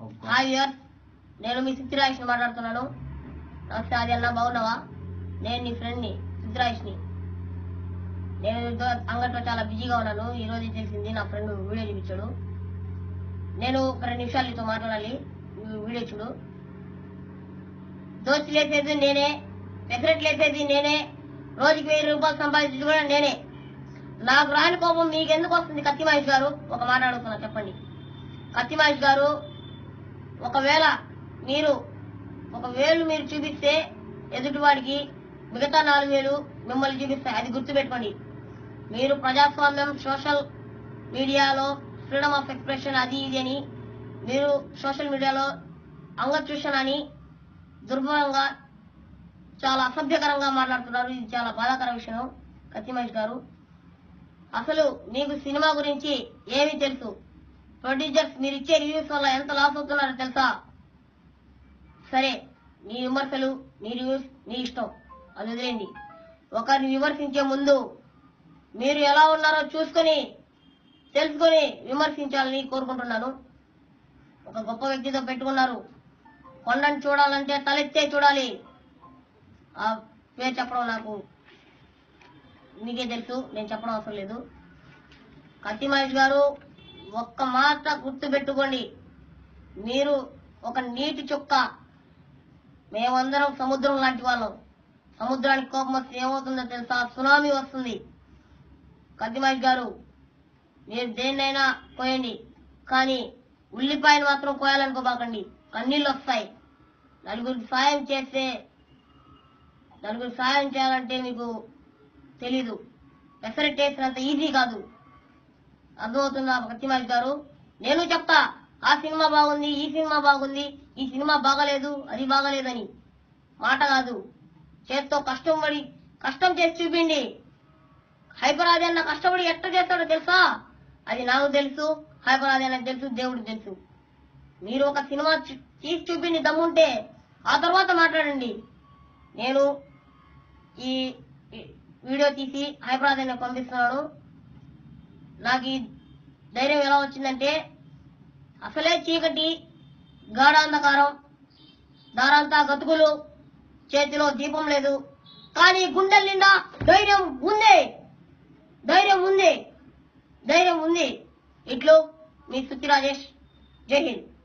Hi year నేను మీ సిద్ధిరాజ్ని మాట్లాడుతున్నాను. నమస్తే అది అన్న బాగున్నావా? నేను నీ ఫ్రెండ్ని సిద్ధిరాజ్ని నేను అంగట్లో చాలా బిజీగా ఉన్నాను. ఈ రోజు తెలిసింది నా ఫ్రెండ్ వీడియో చూపించాడు. నేను ఒక రెండు నిమిషాలు నీతో మాట్లాడాలి. వీడియో చూడు. దోస్తులు వేసేది నేనే పెసరెట్ వేసేది నేనే రోజుకి వెయ్యి రూపాయలు సంపాదించేది కూడా నేనే. నాకు రాని కోపం మీకు ఎందుకు వస్తుంది కత్తి మహేష్ గారు? ఒక మాట అడుగుతున్నా చెప్పండి. కత్తి మహేష్ గారు ఒకవేళ మీరు ఒక వేలు మీరు చూపిస్తే ఎదుటివాడికి మిగతా నాలుగు వేలు మిమ్మల్ని చూపిస్తాయి అది గుర్తుపెట్టుకోండి. మీరు ప్రజాస్వామ్యం సోషల్ మీడియాలో ఫ్రీడమ్ ఆఫ్ ఎక్స్ప్రెషన్ అది ఇది అని మీరు సోషల్ మీడియాలో అంగచూషణ అని దుర్భరంగా చాలా అసభ్యకరంగా మాట్లాడుతున్నారు. ఇది చాలా బాధాకర విషయం. కత్తి గారు అసలు మీకు సినిమా గురించి ఏమి తెలుసు. ప్రొడ్యూసర్స్ మీరు ఇచ్చే రివ్యూస్ వల్ల ఎంత లాస్ అవుతున్నారో తెలుసా? సరే నీ విమర్శలు నీ రివ్యూస్ నీ ఇష్టం. అది వదిలేండి ఒకరిని విమర్శించే ముందు మీరు ఎలా ఉన్నారో చూసుకొని తెలుసుకొని విమర్శించాలని కోరుకుంటున్నాను. ఒక గొప్ప వ్యక్తితో పెట్టుకున్నారు. కొండను చూడాలంటే తలెత్తే చూడాలి. ఆ పేరు చెప్పడం నాకు మీకే తెలుసు నేను చెప్పడం అవసరం లేదు. కత్తి మహేష్ గారు ఒక్క మాట గుర్తు పెట్టుకోండి మీరు ఒక నీటి చుక్క మేమందరం సముద్రం లాంటి వాళ్ళం. సముద్రానికి కోపం వస్తే ఏమవుతుందో తెలుసా? సునామీ వస్తుంది. కత్తి గారు మీరు దేన్నైనా కోయండి కానీ ఉల్లిపాయను మాత్రం కోయాలనుకోబాకండి కన్నీళ్ళు వస్తాయి. నలుగురికి సాయం చేస్తే నలుగురికి సాయం చేయాలంటే మీకు తెలీదు. పెసరెట్ వేసినంత ఈజీ కాదు. అర్థమవుతుందా కత్తిమాజ్ గారు నేను చెప్తా ఆ సినిమా బాగుంది ఈ సినిమా బాగుంది ఈ సినిమా బాగలేదు అది బాగలేదని. మాట కాదు. చేత్తో కష్టం పడి కష్టం చేసి చూపిండి. హైపర్ అన్న కష్టపడి ఎట్ట చేస్తాడో తెలుసా? అది నాకు తెలుసు హైపర్ ఆది తెలుసు దేవుడు తెలుసు. మీరు ఒక సినిమా తీసి చూపిండి దమ్ముంటే ఆ తర్వాత మాట్లాడండి. నేను ఈ వీడియో తీసి హైదరాబాద్ అనే పంపిస్తున్నాను. నాకు ఈ ధైర్యం ఎలా వచ్చిందంటే అసలే చీకటి గాఢాంధకారం దారంతా గతుకులు చేతిలో దీపం లేదు. కానీ గుండెల నిండా ధైర్యం ఉంది. ధైర్యం ఉంది. ధైర్యం ఉంది. ఇట్లు మీ సుత్తి రాజేష్. జై హింద్.